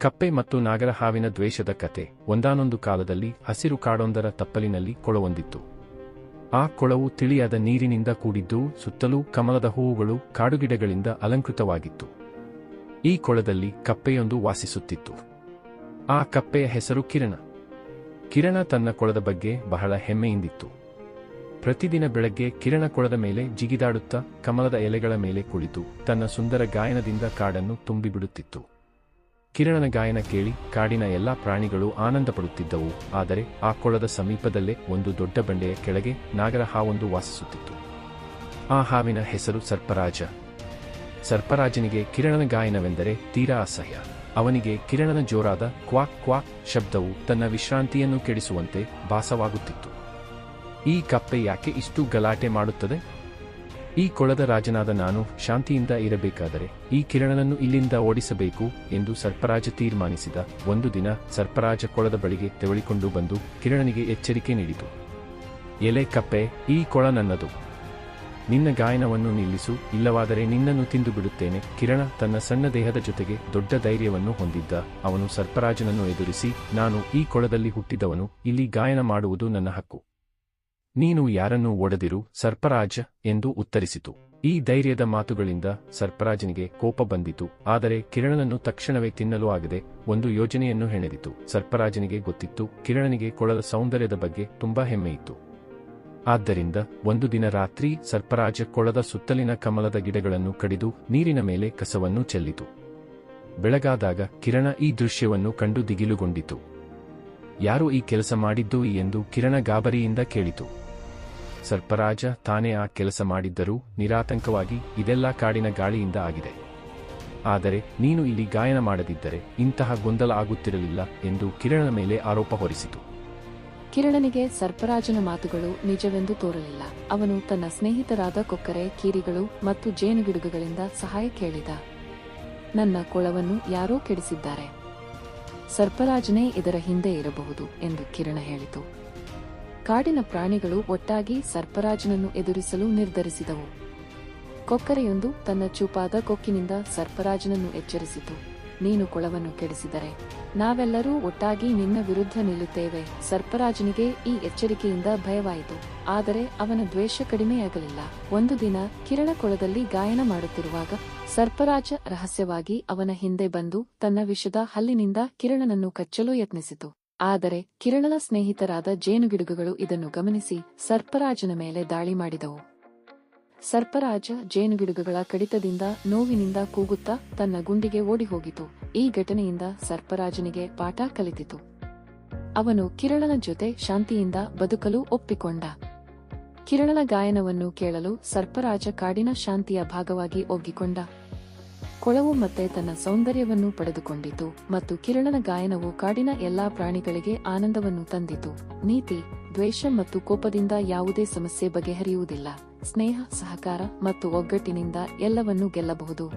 ಕಪ್ಪೆ ಮತ್ತು ನಾಗರ ಹಾವಿನ ದ್ವೇಷದ ಕತೆ ಒಂದಾನೊಂದು ಕಾಲದಲ್ಲಿ ಹಸಿರು ಕಾಡೊಂದರ ತಪ್ಪಲಿನಲ್ಲಿ ಕೊಳವೊಂದಿತ್ತು ಆ ಕೊಳವು ತಿಳಿಯಾದ ನೀರಿನಿಂದ ಕೂಡಿದ್ದು ಸುತ್ತಲೂ ಕಮಲದ ಹೂವುಗಳು ಕಾಡುಗಿಡಗಳಿಂದ ಅಲಂಕೃತವಾಗಿತ್ತು. ಈ ಕೊಳದಲ್ಲಿ ಕಪ್ಪೆಯೊಂದು ವಾಸಿಸುತ್ತಿತ್ತು. ಆ ಕಪ್ಪೆಯ ಹೆಸರು ಕಿರಣ. ಕಿರಣ ತನ್ನ ಕೊಳದ ಬಗ್ಗೆ ಬಹಳ ಹೆಮ್ಮೆಯಿಂದಿತ್ತು. ಪ್ರತಿದಿನ ಬೆಳಗ್ಗೆ ಕಿರಣ ಕೊಳದ ಮೇಲೆ ಜಿಗಿದಾಡುತ್ತಾ ಕಮಲದ ಎಲೆಗಳ ಮೇಲೆ ಕುಳಿತು ತನ್ನ ಸುಂದರ ಗಾಯನದಿಂದ ಕಾಡನ್ನು ತುಂಬಿಬಿಡುತ್ತಿತ್ತು. ಕಿರಣನ ಗಾಯನ ಕೇಳಿ ಕಾಡಿನ ಎಲ್ಲಾ ಪ್ರಾಣಿಗಳು ಆನಂದ ಪಡುತ್ತಿದ್ದವು ಆದರೆ ಆ ಕೊಳದ ಸಮೀಪದಲ್ಲೇ ಒಂದು ದೊಡ್ಡ ಬಂಡೆಯ ಕೆಳಗೆ ನಾಗರ ಹಾವೊಂದು ವಾಸಿಸುತ್ತಿತ್ತು. ಆ ಹಾವಿನ ಹೆಸರು ಸರ್ಪರಾಜ. ಸರ್ಪರಾಜನಿಗೆ ಕಿರಣನ ಗಾಯನವೆಂದರೆ ತೀರಾ ಅಸಹ್ಯ. ಅವನಿಗೆ ಕಿರಣನ ಜೋರಾದ ಕ್ವಾಕ್ ಕ್ವಾಕ್ ಶಬ್ದವು ತನ್ನ ವಿಶ್ರಾಂತಿಯನ್ನು ಕೆಡಿಸುವಂತೆ ಭಾಸವಾಗುತ್ತಿತ್ತು. ಈ ಕಪ್ಪೆ ಯಾಕೆ ಇಷ್ಟು ಗಲಾಟೆ ಮಾಡುತ್ತದೆ? ಈ ಕೊಳದ ರಾಜನಾದ ನಾನು ಶಾಂತಿಯಿಂದ ಇರಬೇಕಾದರೆ ಈ ಕಿರಣನನ್ನು ಇಲ್ಲಿಂದ ಓಡಿಸಬೇಕು ಎಂದು ಸರ್ಪರಾಜ ತೀರ್ಮಾನಿಸಿದ ಒಂದು ದಿನ ಸರ್ಪರಾಜ ಕೊಳದ ಬಳಿಗೆ ತೆವಳಿಕೊಂಡು ಬಂದು ಕಿರಣನಿಗೆ ಎಚ್ಚರಿಕೆ ನೀಡಿತು. ಎಲೆ ಕಪ್ಪೆ, ಈ ಕೊಳ ನನ್ನದು. ನಿನ್ನ ಗಾಯನವನ್ನು ನಿಲ್ಲಿಸು, ಇಲ್ಲವಾದರೆ ನಿನ್ನನ್ನು ತಿಂದು ಬಿಡುತ್ತೇನೆ. ಕಿರಣ ತನ್ನ ಸಣ್ಣ ದೇಹದ ಜೊತೆಗೆ ದೊಡ್ಡ ಧೈರ್ಯವನ್ನು ಹೊಂದಿದ್ದ ಅವನು ಸರ್ಪರಾಜನನ್ನು ಎದುರಿಸಿ, ನಾನು ಈ ಕೊಳದಲ್ಲಿ ಹುಟ್ಟಿದವನು, ಇಲ್ಲಿ ಗಾಯನ ಮಾಡುವುದು ನನ್ನ ಹಕ್ಕು. ನೀನು ಯಾರನ್ನೂ ಒಡೆದಿರು ಸರ್ಪರಾಜ ಎಂದು ಉತ್ತರಿಸಿತು. ಈ ಧೈರ್ಯದ ಮಾತುಗಳಿಂದ ಸರ್ಪರಾಜನಿಗೆ ಕೋಪ ಬಂದಿತು. ಆದರೆ ಕಿರಣನನ್ನು ತಕ್ಷಣವೇ ತಿನ್ನಲು ಆಗದೆ ಒಂದು ಯೋಜನೆಯನ್ನು ಹೆಣೆದಿತು. ಸರ್ಪರಾಜನಿಗೆ ಗೊತ್ತಿತ್ತು, ಕಿರಣನಿಗೆ ಕೊಳದ ಸೌಂದರ್ಯದ ಬಗ್ಗೆ ತುಂಬಾ ಹೆಮ್ಮೆಯಿತ್ತು. ಆದ್ದರಿಂದ ಒಂದು ದಿನ ರಾತ್ರಿ ಸರ್ಪರಾಜ ಕೊಳದ ಸುತ್ತಲಿನ ಕಮಲದ ಗಿಡಗಳನ್ನು ಕಡಿದು ನೀರಿನ ಮೇಲೆ ಕಸವನ್ನು ಚೆಲ್ಲಿತು. ಬೆಳಗಾದಾಗ ಕಿರಣ ಈ ದೃಶ್ಯವನ್ನು ಕಂಡು ದಿಗಿಲುಗೊಂಡಿತು. ಯಾರು ಈ ಕೆಲಸ ಮಾಡಿದ್ದು ಎಂದು ಕಿರಣ ಗಾಬರಿಯಿಂದ ಕೇಳಿತು. ಸರ್ಪರಾಜ ತಾನೇ ಆ ಕೆಲಸ ಮಾಡಿದ್ದರೂ ನಿರಾತಂಕವಾಗಿ ಇದೆಲ್ಲ ಕಾಡಿನ ಗಾಳಿಯಿಂದ ಆಗಿದೆ. ಆದರೆ ನೀನು ಇಲ್ಲಿ ಗಾಯನ ಮಾಡದಿದ್ದರೆ ಇಂತಹ ಗೊಂದಲ ಆಗುತ್ತಿರಲಿಲ್ಲ ಎಂದು ಕಿರಣನ ಮೇಲೆ ಆರೋಪ ಹೊರಿಸಿತು. ಕಿರಣನಿಗೆ ಸರ್ಪರಾಜನ ಮಾತುಗಳು ನಿಜವೆಂದು ತೋರಲಿಲ್ಲ. ಅವನು ತನ್ನ ಸ್ನೇಹಿತರಾದ ಕೊಕ್ಕರೆ, ಕೀರಿಗಳು ಮತ್ತು ಜೇನು ಜೇನುಗಿಡುಗುಗಳಿಂದ ಸಹಾಯ ಕೇಳಿದ. ನನ್ನ ಕೊಳವನ್ನು ಯಾರೋ ಕೆಡಿಸಿದ್ದಾರೆ. ಸರ್ಪರಾಜನೇ ಇದರ ಹಿಂದೆ ಇರಬಹುದು ಎಂದು ಕಿರಣ ಹೇಳಿತು. ಕಾಡಿನ ಪ್ರಾಣಿಗಳು ಒಟ್ಟಾಗಿ ಸರ್ಪರಾಜನನ್ನು ಎದುರಿಸಲು ನಿರ್ಧರಿಸಿದವು. ಕೊಕ್ಕರೆಯೊಂದು ತನ್ನ ಚೂಪಾದ ಕೊಕ್ಕಿನಿಂದ ಸರ್ಪರಾಜನನ್ನು ಎಚ್ಚರಿಸಿತು. ನೀನು ಕೊಳವನ್ನು ಕೆಡಿಸಿದರೆ ನಾವೆಲ್ಲರೂ ಒಟ್ಟಾಗಿ ನಿನ್ನ ವಿರುದ್ಧ ನಿಲ್ಲುತ್ತೇವೆ. ಸರ್ಪರಾಜನಿಗೆ ಈ ಎಚ್ಚರಿಕೆಯಿಂದ ಭಯವಾಯಿತು. ಆದರೆ ಅವನ ದ್ವೇಷ ಕಡಿಮೆಯಾಗಲಿಲ್ಲ. ಒಂದು ದಿನ ಕಿರಣ ಕೊಳದಲ್ಲಿ ಗಾಯನ ಮಾಡುತ್ತಿರುವಾಗ ಸರ್ಪರಾಜ ರಹಸ್ಯವಾಗಿ ಅವನ ಹಿಂದೆ ಬಂದು ತನ್ನ ವಿಷದ ಹಲ್ಲಿನಿಂದ ಕಿರಣನನ್ನು ಕಚ್ಚಲು ಯತ್ನಿಸಿತು. ಆದರೆ ಕಿರಣದ ಸ್ನೇಹಿತರಾದ ಜೇನುಗಿಡುಗುಗಳು ಇದನ್ನು ಗಮನಿಸಿ ಸರ್ಪರಾಜನ ಮೇಲೆ ದಾಳಿ ಮಾಡಿದವು. ಸರ್ಪರಾಜ ಜೇನುಗಿಡುಗುಗಳ ಕಡಿತದಿಂದ ನೋವಿನಿಂದ ಕೂಗುತ್ತಾ ತನ್ನ ಗುಂಡಿಗೆ ಓಡಿಹೋಗಿತು. ಈ ಘಟನೆಯಿಂದ ಸರ್ಪರಾಜನಿಗೆ ಪಾಠ ಕಲಿತಿತು. ಅವನು ಕಿರಣನ ಜೊತೆ ಶಾಂತಿಯಿಂದ ಬದುಕಲು ಒಪ್ಪಿಕೊಂಡ. ಕಿರಣನ ಗಾಯನವನ್ನು ಕೇಳಲು ಸರ್ಪರಾಜ ಕಾಡಿನ ಶಾಂತಿಯ ಭಾಗವಾಗಿ ಒಗ್ಗಿಕೊಂಡ. ಕೊಳವು ಮತ್ತೆ ತನ್ನ ಸೌಂದರ್ಯವನ್ನು ಪಡೆದುಕೊಂಡಿತು ಮತ್ತು ಕಿರಣನ ಗಾಯನವು ಕಾಡಿನ ಎಲ್ಲಾ ಪ್ರಾಣಿಗಳಿಗೆ ಆನಂದವನ್ನು ತಂದಿತು. ನೀತಿ, ದ್ವೇಷ ಮತ್ತು ಕೋಪದಿಂದ ಯಾವುದೇ ಸಮಸ್ಯೆ ಬಗೆಹರಿಯುವುದಿಲ್ಲ. ಸ್ನೇಹ, ಸಹಕಾರ ಮತ್ತು ಒಗ್ಗಟ್ಟಿನಿಂದ ಎಲ್ಲವನ್ನೂ ಗೆಲ್ಲಬಹುದು.